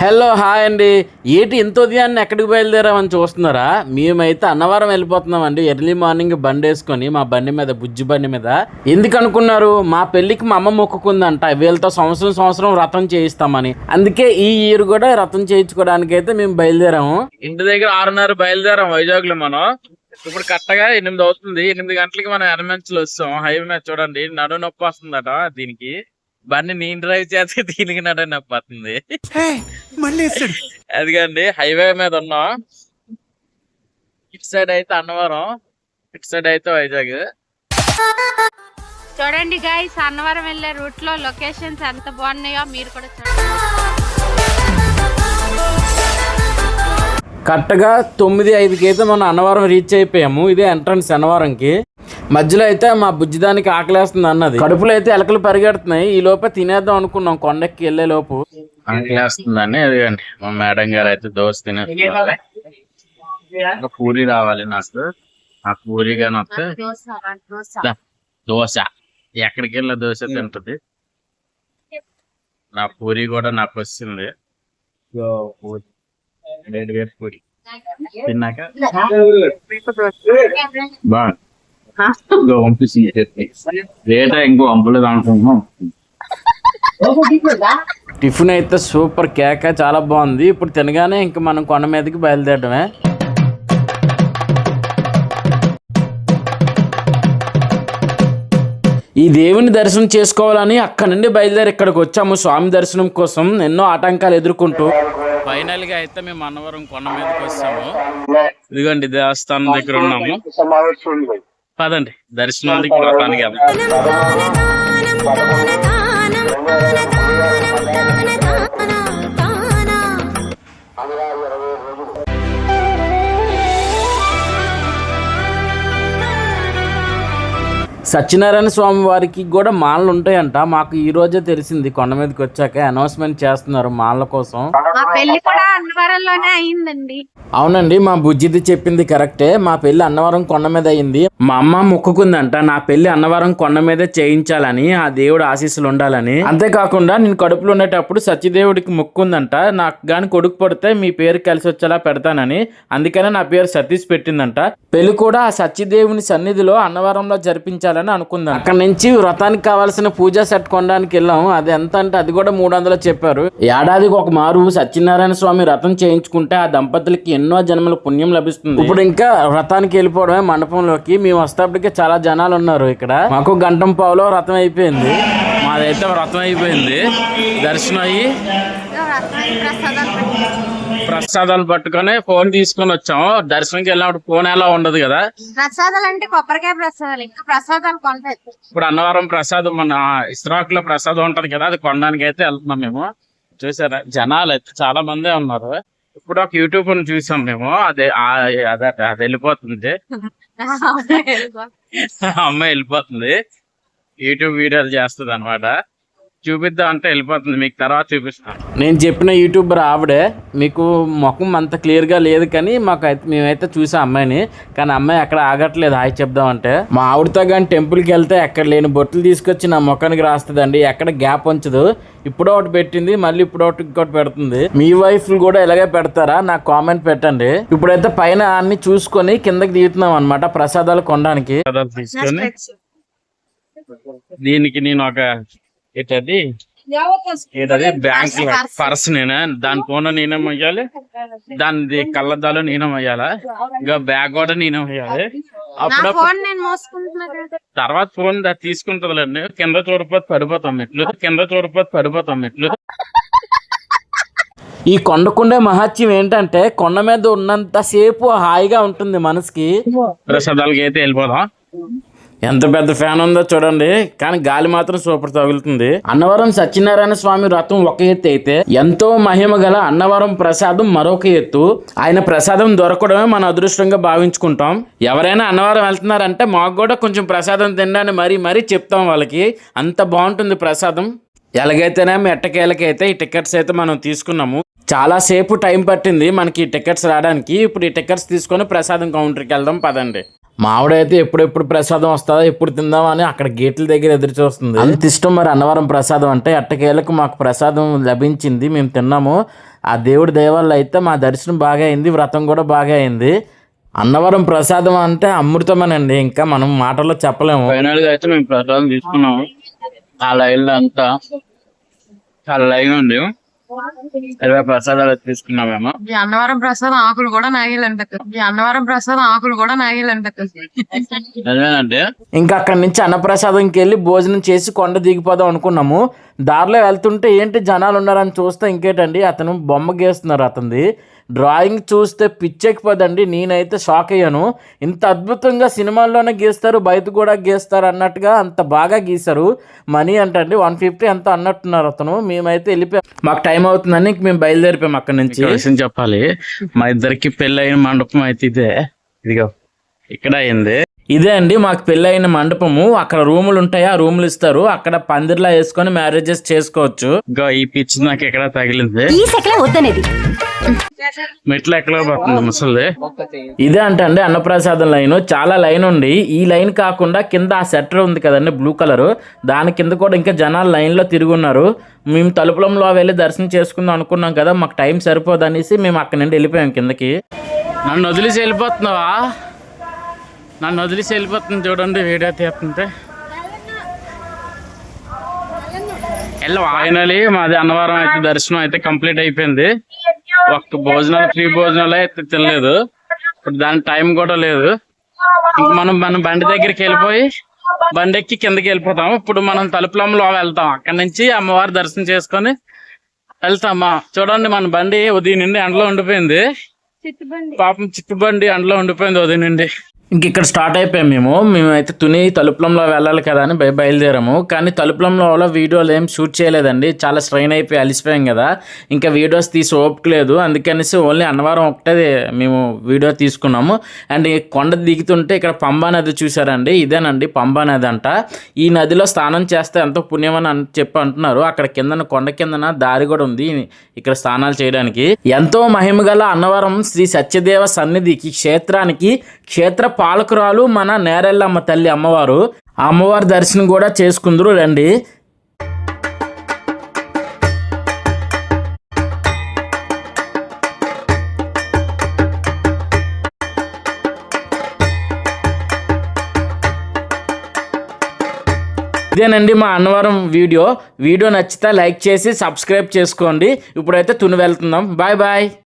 Hello hi అండి. ఏటి ఇంత ఉదయాన్నే ఎక్కడికి బయలుదేరామని చూస్తున్నారా? మేమైతే అన్నవరం వెళ్ళిపోతున్నామండి. ఎర్లీ మార్నింగ్ బండి వేసుకొని మా బండి మీద బుజ్జి బండి మీద. ఎందుకు అనుకున్నారు? మా పెళ్ళికి మా అమ్మ మొక్కుకుందంట. వీళ్ళతో సంవత్సరం సంవత్సరం వ్రతం చేయిస్తామని. అందుకే ఈ ఇయర్ కూడా వ్రతం చేయించుకోవడానికి అయితే మేము బయలుదేరాము. ఇంటి దగ్గర ఆరున్నర బయలుదేరాం వైజాగ్లో మనం. ఇప్పుడు కరెక్ట్గా ఎనిమిది అవుతుంది. ఎనిమిది గంటలకి మనం ఎర్రమంచులు వస్తాం. హైవే మీద చూడండి. నడు నొప్పి వస్తుందట దీనికి. బండి నేను డ్రైవ్ చేస్తే దీనికి నడు నొప్పి వస్తుంది మళ్ళీ వేస్తాడు. అదిగండి హైవే మీద ఉన్నాం. ఇటు సైడ్ అయితే అన్నవరం ఇటు సైడ్ అయితే వైజాగ్. చూడండి గైస్ అన్నవరం వెళ్ళే రూట్లో లొకేషన్స్ ఎంత బాగున్నాయో మీరు కూడా చూడండి. కరెక్ట్గా తొమ్మిది ఐదుకి అయితే మనం అన్నవరం రీచ్ అయిపోయాము. ఇదే ఎంట్రన్స్ అన్నవరంకి. మధ్యలో అయితే మా బుజ్జిదానికి ఆకలేస్తుంది అన్నది. కడుపులో అయితే ఎలకలు పరిగెడుతున్నాయి. ఈ లోపే తినేద్దాం అనుకున్నాం కొండకి వెళ్ళే లోపు. అంటేస్తుందని అదిగండి మా మేడం గారు అయితే దోశ తినేస్తున్నారు. ఇంకా పూరి రావాలి నాకు. ఆ పూరి కానీ వస్తే దోశ. ఎక్కడికి వెళ్ళిన దోశ తింటది. నా పూరి కూడా నాకు వచ్చింది. పూరి. తిన్నాక? బాగా ఇంకో పంపిస్తుంది రేట ఇంకో పంపలేదు అనుకుంటున్నాం టిఫిన్ అయితే సూపర్ కేక చాలా బాగుంది. ఇప్పుడు తినగానే ఇంక మనం కొండ మీదకి బయలుదేరడమే. ఈ దేవుని దర్శనం చేసుకోవాలని అక్కడ నుండి బయలుదేరి ఇక్కడికి వచ్చాము. స్వామి దర్శనం కోసం ఎన్నో ఆటంకాలు ఎదుర్కొంటూ ఫైనల్గా అయితే మేము అన్నవరం కొండ మీదకి వచ్చాము. ఇదిగోండి దేవస్థానం దగ్గర ఉన్నాము. పదండి. దర్శనానికి సత్యనారాయణ స్వామి వారికి కూడా మాలలు ఉంటాయంట. మాకు ఈ రోజే తెలిసింది కొండ మీదకి వచ్చాక అనౌన్స్మెంట్ చేస్తున్నారు మాలల కోసం. మా పెళ్ళి కూడా అన్నవరంలోనే అయిందండి. అవునండి మా బుజ్జిది చెప్పింది కరెక్టే. మా పెళ్ళి అన్నవరం కొండ మీద అయింది. మా అమ్మ మొక్కుకుందంట నా పెళ్ళి అన్నవరం కొండ మీదే చేయించాలని ఆ దేవుడు ఆశీస్సులు ఉండాలని. అంతేకాకుండా నేను కడుపులో ఉండేటప్పుడు సత్యదేవుడికి మొక్కుందంట. నాకు గాని కొడుకు పడితే మీ పేరు కలిసి వచ్చేలా పెడతానని. అందుకనే నా పేరు సతీష్ పెట్టిందంట. పెళ్ళి కూడా ఆ సత్యదేవుని సన్నిధిలో అన్నవరంలో జరిపించాలని అనుకుందాం. అక్కడ నుంచి వ్రతానికి కావాల్సిన పూజా సెట్ కొనడానికి వెళ్ళాం అది ఎంత అంటే అది కూడా మూడు వందలు చెప్పారు. ఏడాదికి ఒక మారు సత్యనారాయణ స్వామి వ్రతం చేయించుకుంటే ఆ దంపతులకి ఎన్నో జన్మల పుణ్యం లభిస్తుంది. ఇప్పుడు ఇంకా వ్రతానికి వెళ్ళిపోవడమే మండపంలోకి. మేము వస్తేప్పటికే చాలా జనాలు ఉన్నారు ఇక్కడ. మాకు గంటం పావులో వ్రతం అయిపోయింది. మాదైతే వ్రతం అయిపోయింది. దర్శనం అయ్యి ప్రసాదాలు ప్రసాదాలు పట్టుకొని ఫోన్ తీసుకొని వచ్చాము. దర్శనంకి వెళ్ళినప్పుడు ఫోన్ ఎలా ఉండదు కదా? ప్రసాదాలు అంటే కొబ్బరికాయ ప్రసాదాలు ఇంకా ప్రసాదాలు కొంటాయి ఇప్పుడు అన్నవరం ప్రసాదం మన ఇస్రాక్లో ప్రసాదం ఉంటది కదా అది కొనడానికి అయితే వెళ్తున్నాం మేము. చూసారా? జనాలు అయితే చాలా మందే ఉన్నారు. ఇప్పుడు ఒక యూట్యూబ్ చూసాం మేము. అదే అది వెళ్ళిపోతుంది. అమ్మాయి వెళ్ళిపోతుంది. యూట్యూబ్ వీడియోలు చేస్తుంది అనమాట చూపిద్దాం అంటే వెళ్ళిపోతుంది. మీకు తర్వాత చూపిస్తాను నేను చెప్పిన యూట్యూబర్ ఆవిడే మీకు ముఖం అంత క్లియర్గా లేదు కానీ మాకు అయితే మేమైతే చూసాం అమ్మాయిని. కానీ అమ్మాయి అక్కడ ఆగట్లేదు హాయ్ చెప్దామంటే. మా ఆవిడతో కానీ టెంపుల్కి వెళ్తే ఎక్కడ లేని బొట్లు తీసుకొచ్చి నా ముఖానికి రాస్తుందండి. ఎక్కడ గ్యాప్ ఉంచదు. ఇప్పుడు ఒకటి పెట్టింది మళ్ళీ ఇప్పుడు ఒకటి ఇంకోటి పెడుతుంది. మీ వైఫ్ కూడా ఇలాగే పెడతారా? నాకు కామెంట్ పెట్టండి. ఇప్పుడైతే పైన అన్ని చూసుకొని కిందకి దిగుతున్నాం అనమాట ప్రసాదాలు కొనడానికి. దీనికి నేను ఒక ఏంటది? ఏదది? బ్యాంక్ పర్స్ నేనే? దాని ఫోన్ నేనే మొయ్యాలి దాని కళ్ళద్దాలు నేనే మొయ్యాలా ఇంకా బ్యాగ్ కూడా నేనే మొయ్యాలి నా అప్పుడు. తర్వాత ఫోన్ దా- తీసుకుంటదిలేండి కింద చూడపోతే పడిపోతాం మెట్లు. కింద చూడపోతే పడిపోతాం మెట్లు. ఈ కొండకుండే మహత్యం ఏంటంటే కొండ మీద ఉన్నంత సేపు హాయిగా ఉంటుంది మనసుకి. ప్రసాదాలకి అయితే వెళ్ళిపోదాం. ఎంత పెద్ద ఫ్యాన్ ఉందో చూడండి. కానీ గాలి మాత్రం సూపర్ తగులుతుంది. అన్నవరం సత్యనారాయణ స్వామి వ్రతం ఒక ఎత్తు అయితే ఎంతో మహిమ గల అన్నవరం ప్రసాదం మరొక ఎత్తు. ఆయన ప్రసాదం దొరకడమే మన అదృష్టంగా భావించుకుంటాం. ఎవరైనా అన్నవరం వెళ్తున్నారంటే మాకు కూడా కొంచెం ప్రసాదం తినడానికి మరీ మరీ చెప్తాం వాళ్ళకి. అంత బాగుంటుంది ప్రసాదం. ఎలాగైతేనే ఎట్టకేలకైతే ఈ టికెట్స్ అయితే మనం తీసుకున్నాము. చాలా సేపు టైం పట్టింది మనకి ఈ టికెట్స్ రావడానికి. ఇప్పుడు ఈ టికెట్స్ తీసుకొని ప్రసాదం కౌంటర్కి వెళ్దాం పదండి. మావిడైతే ఎప్పుడెప్పుడు ప్రసాదం వస్తుందో ఎప్పుడు తిందామని అక్కడ గేట్ల దగ్గర ఎదురు చూస్తుంది. అంత ఇష్టం మరి అన్నవరం ప్రసాదం అంటే ఎట్టకేలకు మాకు ప్రసాదం లభించింది మేము తిన్నాము. ఆ దేవుడి దయవల్ల అయితే మా దర్శనం బాగా అయింది వ్రతం కూడా బాగా అయింది. అన్నవరం ప్రసాదం అంటే అమృతమేనండి ఇంకా మనం మాటల్లో చెప్పలేము. ఫైనల్గా అయితే మేము ప్రసాదం తీసుకున్నాము. ఆ లైన్లో అంతా చాలా లైన్ ఉంది. ఇరవై ప్రసాదాలు ఈ అన్నవరం ప్రసాదం ఆకులు కూడా నాగిలంట. ఈ అన్నవరం ప్రసాదం ఆకులు కూడా నాగిలంట. నిజమేనండి. ఇంకా అక్కడి నుంచి అన్నప్రసాదంకి వెళ్ళి భోజనం చేసి కొండ దిగిపోదాం అనుకున్నాము. దారిలో వెళ్తుంటే ఏంటి జనాలు ఉన్నారని చూస్తే ఇంకేటండి అతను బొమ్మ గీస్తున్నారు అతనిది. డ్రాయింగ్ చూస్తే పిచ్చెక్కిపోదండి నేనైతే షాక్ అయ్యాను. ఇంత అద్భుతంగా సినిమాల్లోనే గీస్తారు బయట కూడా గీస్తారు అన్నట్టుగా అంత బాగా గీశారు. మనీ అంటండి వన్ ఫిఫ్టీ ఎంత అన్నట్టున్నారు అతను. మేమైతే వెళ్ళిపోయాం. మాకు టైం అవుతుందని మేము బయలుదేరిపోయాం అక్కడి నుంచి. విషయం చెప్పాలి. మా ఇద్దరికి పెళ్ళి అయిన మండపం అయితే ఇదే. ఇదిగో ఇక్కడ అయింది. ఇదే అండి మాకు పెళ్ళైన మండపము. అక్కడ రూములు ఉంటాయి ఆ రూములు ఇస్తారు. అక్కడ పందిర్లా వేసుకొని మ్యారేజెస్ చేసుకోవచ్చు. ఇంకా ఈ పిచ్ నాకు ఎక్కడ తగిలింది. ఈ సెకలే వద్దనేది. మెట్లు ఎక్కడ పడుతుంది ముసలిది. ఇదే అంటే అండి అన్నప్రసాదం లైన్. చాలా లైన్ ఉంది. ఈ లైన్ కాకుండా కింద ఆ సెటర్ ఉంది కదండి బ్లూ కలర్. దాని కింద కూడా ఇంకా జనాలు లైన్లో తిరుగున్నారు మేము తలుపులంలో వెళ్ళి దర్శనం చేసుకుందాం అనుకున్నాం కదా మాకు టైం సరిపోదు అనేసి మేము అక్కడి నుండి వెళ్ళిపోయాం కిందకి. నన్ను వదిలేసి వెళ్ళిపోతున్నావా? నన్ను వదిలేసి వెళ్ళిపోతుంది చూడండి వీడియో తీస్తుంటే. ఫైనలీ మాది అన్నవరం అయితే దర్శనం అయితే కంప్లీట్ అయిపోయింది. ఒక్క భోజనాలు ఫ్రీ భోజనాలు అయితే తినలేదు. ఇప్పుడు దాని టైం కూడా లేదు. ఇంక మనం మన బండి దగ్గరికి వెళ్ళిపోయి బండి ఎక్కి కిందకి వెళ్ళిపోతాం. ఇప్పుడు మనం తలుపులంలో వెళ్తాం. అక్కడి నుంచి అమ్మవారి దర్శనం చేసుకొని వెళ్తామా? చూడండి మన బండి ఉదయం నుండి ఎండలో ఉండిపోయింది. పాపం చిట్టు బండి ఎండలో ఉండిపోయింది ఉదయం నుండి. ఇంక ఇక్కడ స్టార్ట్ అయిపోయాం మేము. మేమైతే తుని తలుపులంలో వెళ్ళాలి కదా అని బయలుదేరాము. కానీ తలుపులంలో వీడియోలు ఏం షూట్ చేయలేదండి. చాలా స్ట్రైన్ అయిపోయి అలిసిపోయాం కదా. ఇంకా వీడియోస్ తీసి ఓపుకలేదు అందుకనేసి ఓన్లీ అన్నవరం ఒకటే మేము వీడియో తీసుకున్నాము. అండ్ ఈ కొండ దిగుతుంటే ఇక్కడ పంబా నది చూసారండి ఇదేనండి పంబా నది అంట. ఈ నదిలో స్నానం చేస్తే ఎంతో పుణ్యం అని చెప్పి అంటున్నారు. అక్కడ కిందన కొండ కిందన దారి కూడా ఉంది ఇక్కడ స్నానాలు చేయడానికి. ఎంతో మహిమగల అన్నవరం శ్రీ సత్యదేవ సన్నిధికి క్షేత్రానికి క్షేత్ర పాలకురాలు మన నేరెళ్ళమ్మ తల్లి అమ్మవారు. అమ్మవారి దర్శనం కూడా చేసుకుందరు రండి. ఇదేనండి మా అన్నవరం వీడియో. వీడియో నచ్చితే లైక్ చేసి సబ్స్క్రైబ్ చేసుకోండి. ఇప్పుడైతే తుని వెళ్తున్నాం. Bye bye.